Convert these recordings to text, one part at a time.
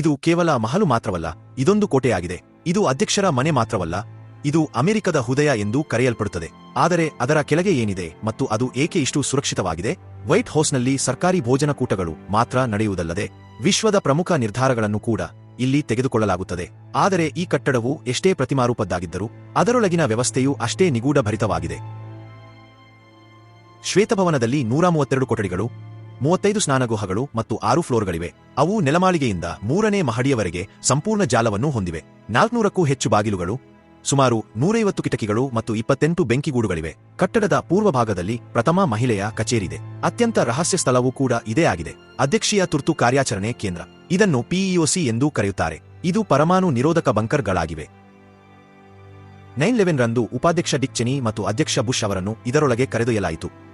ಇದು ಕೇವಲ ಮಹಲು ಮಾತ್ರವಲ್ಲ, ಇದೊಂದು ಕೋಟೆಯಾಗಿದೆ. ಇದು ಅಧ್ಯಕ್ಷರ ಮನೆ ಮಾತ್ರವಲ್ಲ, ಇದು ಅಮೆರಿಕದ ಹೃದಯ ಎಂದು ಕರೆಯಲ್ಪಡುತ್ತದೆ. ಆದರೆ ಅದರ ಕೆಳಗೆ ಏನಿದೆ ಮತ್ತು ಅದು ಏಕೆ ಇಷ್ಟು ಸುರಕ್ಷಿತವಾಗಿದೆ? ವೈಟ್ ಹೌಸ್ನಲ್ಲಿ ಸರ್ಕಾರಿ ಭೋಜನಕೂಟಗಳು ಮಾತ್ರ ನಡೆಯುವುದಲ್ಲದೆ, ವಿಶ್ವದ ಪ್ರಮುಖ ನಿರ್ಧಾರಗಳನ್ನು ಕೂಡ ಇಲ್ಲಿ ತೆಗೆದುಕೊಳ್ಳಲಾಗುತ್ತದೆ. ಆದರೆ ಈ ಕಟ್ಟಡವು ಎಷ್ಟೇ ಪ್ರತಿಮಾರೂಪದ್ದಾಗಿದ್ದರೂ, ಅದರೊಳಗಿನ ವ್ಯವಸ್ಥೆಯು ಅಷ್ಟೇ ನಿಗೂಢಭರಿತವಾಗಿದೆ. ಶ್ವೇತಭವನದಲ್ಲಿ ನೂರ ಮೂವತ್ತೆರಡು ಕೊಠಡಿಗಳು ಮೂವತ್ತೈದು ಸ್ನಾನಗೃಹಗಳು ಮತ್ತು ಆರು ಫ್ಲೋರ್ಗಳಿವೆ. ಅವು ನೆಲಮಾಳಿಗೆಯಿಂದ ಮೂರನೇ ಮಹಡಿಯವರೆಗೆ ಸಂಪೂರ್ಣ ಜಾಲವನ್ನು ಹೊಂದಿವೆ. ನಾಲ್ಕುನೂರಕ್ಕೂ ಹೆಚ್ಚು ಬಾಗಿಲುಗಳು, ಸುಮಾರು ನೂರೈವತ್ತು ಕಿಟಕಿಗಳು ಮತ್ತು ಇಪ್ಪತ್ತೆಂಟು ಬೆಂಕಿಗೂಡುಗಳಿವೆ. ಕಟ್ಟಡದ ಪೂರ್ವ ಭಾಗದಲ್ಲಿ ಪ್ರಥಮ ಮಹಿಳೆಯ ಕಚೇರಿದೆ ಅತ್ಯಂತ ರಹಸ್ಯ ಸ್ಥಳವೂ ಕೂಡ ಇದೇ ಆಗಿದೆ. ಅಧ್ಯಕ್ಷೀಯ ತುರ್ತು ಕಾರ್ಯಾಚರಣೆ ಕೇಂದ್ರ. ಇದನ್ನು ಪಿಇಒಸಿ ಎಂದು ಕರೆಯುತ್ತಾರೆ. ಇದು ಪರಮಾಣು ನಿರೋಧಕ ಬಂಕರ್ಗಳಾಗಿವೆ. ನೈನ್ ಲೆವೆನ್ ರಂದು ಉಪಾಧ್ಯಕ್ಷ ಡಿಕ್ಚೆನಿ ಮತ್ತು ಅಧ್ಯಕ್ಷ ಬುಷ್ ಅವರನ್ನು ಇದರೊಳಗೆ ಕರೆದೊಯ್ಯಲಾಯಿತು.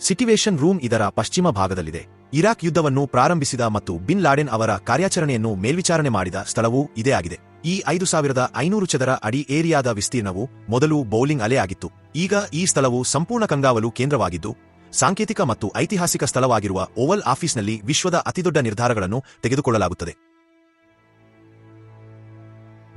ಸಿಟಿವೇಶನ್ ರೂಮ್ ಇದರ ಪಶ್ಚಿಮ ಭಾಗದಲ್ಲಿದೆ. ಇರಾಕ್ ಯುದ್ಧವನ್ನು ಪ್ರಾರಂಭಿಸಿದ ಮತ್ತು ಬಿನ್ ಲಾಡೆನ್ ಅವರ ಕಾರ್ಯಾಚರಣೆಯನ್ನು ಮೇಲ್ವಿಚಾರಣೆ ಮಾಡಿದ ಸ್ಥಳವೂ ಇದೇ ಆಗಿದೆ. ಈ ಐದು ಸಾವಿರದ ಐನೂರು ಚದರ ಅಡಿ ಏರಿಯಾದ ವಿಸ್ತೀರ್ಣವು ಮೊದಲು ಬೌಲಿಂಗ್ ಅಲೆ ಆಗಿತ್ತು. ಈಗ ಈ ಸ್ಥಳವು ಸಂಪೂರ್ಣ ಕಂಗಾವಲು ಕೇಂದ್ರವಾಗಿದ್ದು, ಸಾಂಕೇತಿಕ ಮತ್ತು ಐತಿಹಾಸಿಕ ಸ್ಥಳವಾಗಿರುವ ಓವಲ್ ಆಫೀಸ್ನಲ್ಲಿ ವಿಶ್ವದ ಅತಿದೊಡ್ಡ ನಿರ್ಧಾರಗಳನ್ನು ತೆಗೆದುಕೊಳ್ಳಲಾಗುತ್ತದೆ.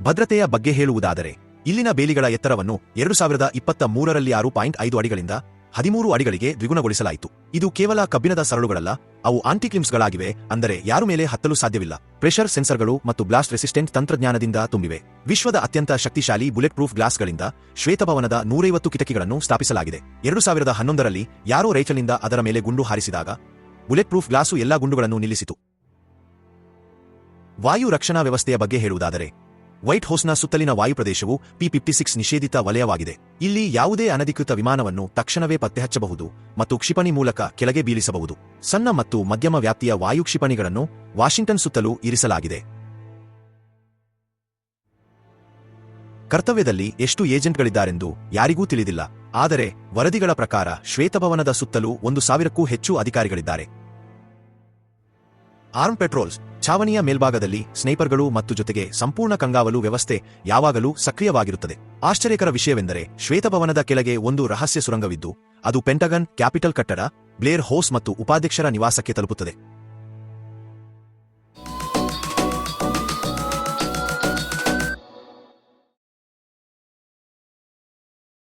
ಭದ್ರತೆಯ ಬಗ್ಗೆ ಹೇಳುವುದಾದರೆ, ಇಲ್ಲಿನ ಬೇಲಿಗಳ ಎತ್ತರವನ್ನು ಎರಡು ಸಾವಿರದ ಇಪ್ಪತ್ತ ಮೂರರಲ್ಲಿ ಆರು ಪಾಯಿಂಟ್ ಐದು ಅಡಿಗಳಿಂದ ಹದಿಮೂರು ಅಡಿಗಳಿಗೆ ದ್ವಿಗುಣಗೊಳಿಸಲಾಯಿತು. ಇದು ಕೇವಲ ಕಬ್ಬಿಣದ ಸರಳುಗಳಲ್ಲ, ಅವು ಆಂಟಿಕ್ಲಿಮ್ಸ್ಗಳಾಗಿವೆ ಅಂದರೆ ಯಾರು ಮೇಲೆ ಹತ್ತಲು ಸಾಧ್ಯವಿಲ್ಲ. ಪ್ರೆಷರ್ ಸೆನ್ಸರ್ಗಳು ಮತ್ತು ಬ್ಲಾಸ್ಟ್ ರೆಸಿಸ್ಟೆಂಟ್ ತಂತ್ರಜ್ಞಾನದಿಂದ ತುಂಬಿವೆ. ವಿಶ್ವದ ಅತ್ಯಂತ ಶಕ್ತಿಶಾಲಿ ಬುಲೆಟ್ ಪ್ರೂಫ್ ಗ್ಲಾಸ್ಗಳಿಂದ ಶ್ವೇತಭವನದ ನೂರೈವತ್ತು ಕಿಟಕಿಗಳನ್ನು ಸ್ಥಾಪಿಸಲಾಗಿದೆ. ಎರಡು ಸಾವಿರದ ಹನ್ನೊಂದರಲ್ಲಿ ಯಾರೋ ರೈಚಲಿಂದ ಅದರ ಮೇಲೆ ಗುಂಡು ಹಾರಿಸಿದಾಗ ಬುಲೆಟ್ ಪ್ರೂಫ್ ಗ್ಲಾಸು ಎಲ್ಲಾ ಗುಂಡುಗಳನ್ನು ನಿಲ್ಲಿಸಿತು. ವಾಯು ರಕ್ಷಣಾ ವ್ಯವಸ್ಥೆಯ ಬಗ್ಗೆ ಹೇಳುವುದಾದರೆ ವೈಟ್ ಹೌಸ್ನ ಸುತ್ತಲಿನ ವಾಯುಪ್ರದೇಶವು ಪಿ ಫಿಫ್ಟಿ ಸಿಕ್ಸ್ ನಿಷೇಧಿತ ವಲಯವಾಗಿದೆ. ಇಲ್ಲಿ ಯಾವುದೇ ಅನಧಿಕೃತ ವಿಮಾನವನ್ನು ತಕ್ಷಣವೇ ಪತ್ತೆಹಚ್ಚಬಹುದು ಮತ್ತು ಕ್ಷಿಪಣಿ ಮೂಲಕ ಕೆಳಗೆ ಬೀಳಿಸಬಹುದು. ಸಣ್ಣ ಮತ್ತು ಮಧ್ಯಮ ವ್ಯಾಪ್ತಿಯ ವಾಯು ಕ್ಷಿಪಣಿಗಳನ್ನು ವಾಷಿಂಗ್ಟನ್ ಸುತ್ತಲೂ ಇರಿಸಲಾಗಿದೆ. ಕರ್ತವ್ಯದಲ್ಲಿ ಎಷ್ಟು ಏಜೆಂಟ್ಗಳಿದ್ದಾರೆಂದು ಯಾರಿಗೂ ತಿಳಿದಿಲ್ಲ. ಆದರೆ ವರದಿಗಳ ಪ್ರಕಾರ ಶ್ವೇತಭವನದ ಸುತ್ತಲೂ ಒಂದು ಸಾವಿರಕ್ಕೂ ಹೆಚ್ಚು ಅಧಿಕಾರಿಗಳಿದ್ದಾರೆ. ಆರ್ಮ್ ಪೆಟ್ರೋಲ್ಸ್ ಛಾವಣಿಯ ಮೇಲ್ಭಾಗದಲ್ಲಿ ಸ್ನೈಪರ್ಗಳು ಮತ್ತು ಜೊತೆಗೆ ಸಂಪೂರ್ಣ ಕಂಗಾವಲು ವ್ಯವಸ್ಥೆ ಯಾವಾಗಲೂ ಸಕ್ರಿಯವಾಗಿರುತ್ತದೆ. ಆಶ್ಚರ್ಯಕರ ವಿಷಯವೆಂದರೆ ಶ್ವೇತಭವನದ ಕೆಳಗೆ ಒಂದು ರಹಸ್ಯ ಸುರಂಗವಿದ್ದು, ಅದು ಪೆಂಟಗನ್ ಕ್ಯಾಪಿಟಲ್ ಕಟ್ಟಡ, ಬ್ಲೇರ್ ಹೋಸ್ ಮತ್ತು ಉಪಾಧ್ಯಕ್ಷರ ನಿವಾಸಕ್ಕೆ ತಲುಪುತ್ತದೆ.